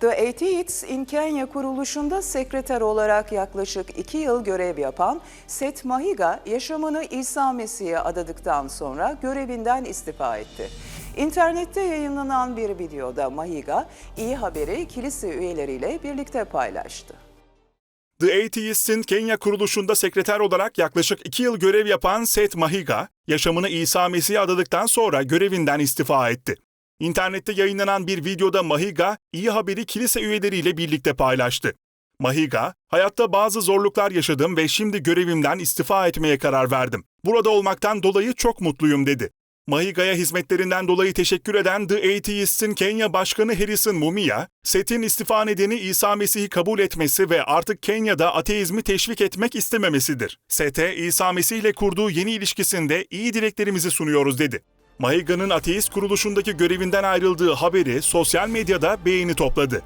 The Atheists in Kenya kuruluşunda sekreter olarak yaklaşık iki yıl görev yapan Seth Mahiga yaşamını İsa Mesih'e adadıktan sonra görevinden istifa etti. İnternette yayınlanan bir videoda Mahiga iyi haberi kilise üyeleriyle birlikte paylaştı. The Atheists'in Kenya kuruluşunda sekreter olarak yaklaşık iki yıl görev yapan Seth Mahiga, yaşamını İsa Mesih'e adadıktan sonra görevinden istifa etti. İnternette yayınlanan bir videoda Mahiga, iyi haberi kilise üyeleriyle birlikte paylaştı. Mahiga, hayatta bazı zorluklar yaşadım ve şimdi görevimden istifa etmeye karar verdim. Burada olmaktan dolayı çok mutluyum dedi. Mahiga'ya hizmetlerinden dolayı teşekkür eden The Atheists'in Kenya Başkanı Harrison Mumia, Seth'in istifa nedeni İsa Mesih'i kabul etmesi ve artık Kenya'da ateizmi teşvik etmek istememesidir. Seth'e İsa Mesih ile kurduğu yeni ilişkisinde iyi dileklerimizi sunuyoruz dedi. Mahiga'nın ateist kuruluşundaki görevinden ayrıldığı haberi sosyal medyada beğeni topladı.